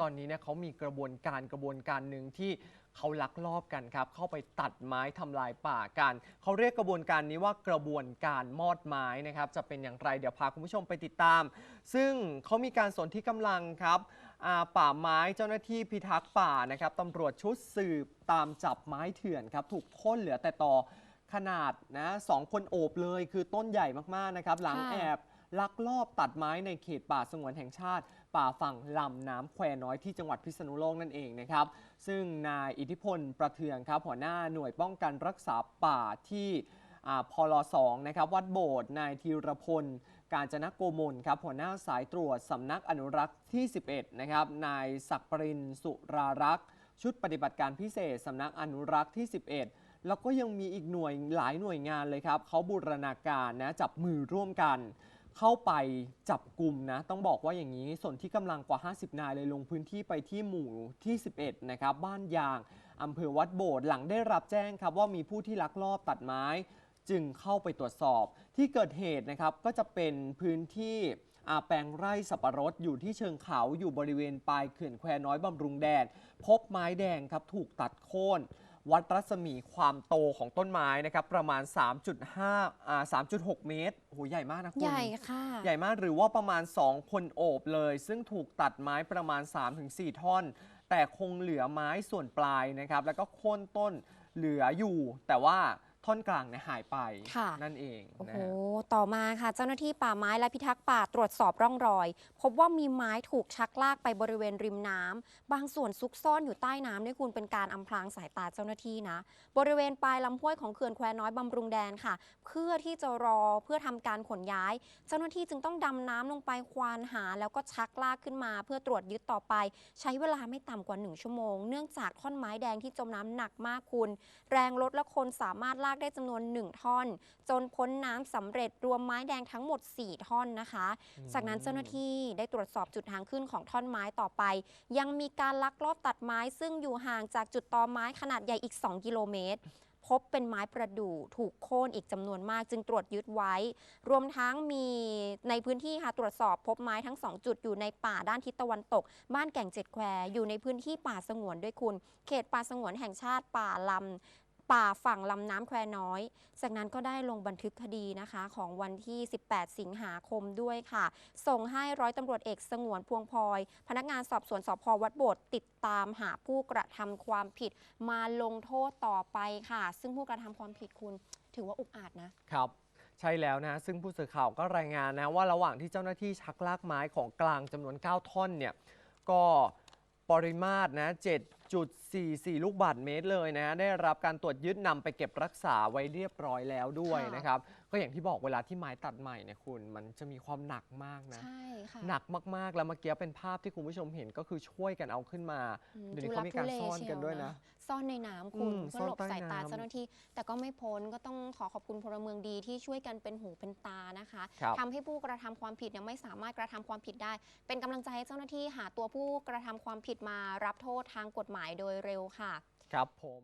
ตอนนี้เนี่ยเขามีกระบวนการกระบวนการหนึ่งที่เขาลักลอบกันครับ เข้าไปตัดไม้ทำลายป่ากัน เขาเรียกกระบวนการนี้ว่ากระบวนการมอดไม้นะครับ จะเป็นอย่างไรเดี๋ยวพาคุณผู้ชมไปติดตาม ซึ่งเขามีการสนที่กำลังครับอ่าป่าไม้เจ้าหน้าที่พิทักษ์ป่านะครับตำรวจชุดสืบตามจับไม้เถื่อนครับ ถูกโค่นเหลือแต่ต่อขนาดนะสองคนโอบเลย คือต้นใหญ่มากๆนะครับ หลังค่ะแอบ ลักลอบตัดไม้ในเขตป่าสงวนแห่งชาติ ป่าฝั่งลำน้ำแควน้อยที่จังหวัดพิษณุโลกนั่นเองนะครับ ซึ่งนายอิทธิพลประเทืองครับหัวหน้าหน่วยป้องกันรักษาป่าที่อ่าพลสองนะครับวัดโบสถ์นายธีรพล การจนกโกมลครับหัวหน้าสายตรวจสำนักอนุรักษ์ที่ 11 นะครับนายศักดิ์ปรินสุรารักษ์ ชุดปฏิบัติการพิเศษสำนักอนุรักษ์ที่ 11 แล้วก็ยังมีอีกหน่วยหลายหน่วยงานเลยครับเขาบูรณาการนะจับมือร่วมกัน เข้าไปจับกลุ่มนะ ต้องบอกว่าอย่างนี้ส่วนที่กำลังกว่า 50 นายเลยลงพื้นที่ไปที่หมู่ที่ 11 นะครับ บ้านยางอำเภอวัดโบสถ์หลังได้รับแจ้งครับว่ามีผู้ที่ลักลอบตัดไม้ จึงเข้าไปตรวจสอบ ที่เกิดเหตุนะครับก็จะเป็นพื้นที่อาแปลงไร่สับปะรดอยู่ที่เชิงเขาอยู่บริเวณปลายเขื่อนแควน้อยบำรุงแดนพบไม้แดงครับถูกตัดโค่น วัดรัศมีความโตของต้นไม้นะครับประมาณ 3.5อ่า3.6 เมตรโหใหญ่มากนะคุณ ใหญ่ค่ะ ใหญ่มากหรือว่าประมาณ 2 คนโอบเลย ซึ่งถูกตัดไม้ประมาณ 3-4 ท่อน แต่คงเหลือไม้ส่วนปลายนะครับ แล้วก็โค่นต้นเหลืออยู่ แต่ว่า ท่อนกลางเนี่ยหายไปค่ะ นั่นเองโอ้นะโห ฮะ ต่อมาค่ะเจ้าหน้าที่ป่าไม้และพิทักษ์ป่าตรวจสอบร่องรอย พบว่ามีไม้ถูกชักลากไปบริเวณริมน้ำบางส่วนซุกซ่อนอยู่ใต้น้ำด้วยคุณเป็นการอำพรางสายตาเจ้าหน้าที่นะ บริเวณปลายลำห้วยของเขื่อนแควน้อยบำรุงแดนค่ะ เพื่อที่จะรอเพื่อทำการขนย้าย เจ้าหน้าที่จึงต้องดำน้ำลงไปควานหา แล้วก็ชักลากขึ้นมา เพื่อตรวจยึดต่อไป ใช้เวลาไม่ต่ำกว่า 1 ชั่วโมง เนื่องจากท่อนไม้แดงที่จมน้ำหนักมากคุณ แรงรถและคนสามารถลากได้จำนวน 1 ท่อน จนพ้นน้ำสำเร็จรวมไม้แดงทั้งหมด 4 ท่อนนะคะ จากนั้นเจ้าหน้าที่ได้ตรวจสอบจุดทางขึ้นของท่อนไม้ต่อไป ยังมีการลักลอบตัดไม้ซึ่งอยู่ห่างจากจุดตอไม้ขนาดใหญ่อีก 2 กิโลเมตรพบเป็นไม้ประดู่ถูกโค่นอีกจำนวนมากจึงตรวจยึดไว้ รวมทั้งมีในพื้นที่ค่ะตรวจสอบพบไม้ทั้ง 2 จุดอยู่ในป่าด้านทิศตะวันตก บ้านแก่งเจ็ดแควอยู่ในพื้นที่ป่าสงวนด้วยคุณ เขตป่าสงวนแห่งชาติป่าลำ ป่าฝั่งลำน้ำแควน้อย จากนั้นก็ได้ลงบันทึกคดีนะคะของวันที่ 18 สิงหาคมด้วยค่ะ ส่งให้ร้อยตำรวจเอกสงวนพวงพลอย พนักงานสอบสวนสพวัดโบสถ์ติดตามหาผู้กระทำความผิดมาลงโทษต่อไปค่ะ ซึ่งผู้กระทำความผิดคุณ ถือว่าอุกอาจนะ ครับใช่แล้วนะ ซึ่งผู้สื่อข่าวก็รายงานนะว่าระหว่างที่เจ้าหน้าที่ชักลากไม้ของกลางจำนวน 9 ท่อนเนี่ยก็ปริมาตรนะ 7.44 ลูกบาศก์เมตรเลยนะได้รับการตรวจยึดนำไปเก็บรักษาไว้เรียบร้อยแล้วด้วยค่ะ นะครับ ก็อย่างที่บอกเวลาที่ไม้ตัดใหม่เนี่ยคุณ มันจะมีความหนักมากนะ ใช่ค่ะ หนักมากๆ แล้วเมื่อกี้เป็นภาพที่คุณผู้ชมเห็นก็คือช่วยกันเอาขึ้นมา อืมเดี๋ยวนี้เขามีการซ่อนกันด้วยนะซ่อนในน้ำคุณอืมเพื่อซ่อนหลบใต้สายตาน้ำเจ้าหน้าที่ แต่ก็ไม่พ้นก็ต้องขอขอบคุณพลเมืองดีที่ช่วยกันเป็นหูเป็นตานะคะครับ ทำให้ผู้กระทำความผิดยังไม่สามารถกระทำความผิดได้ เป็นกำลังใจให้เจ้าหน้าที่หาตัวผู้กระทำความผิดมารับโทษทางกฎหมายโดยเร็วค่ะ ครับผม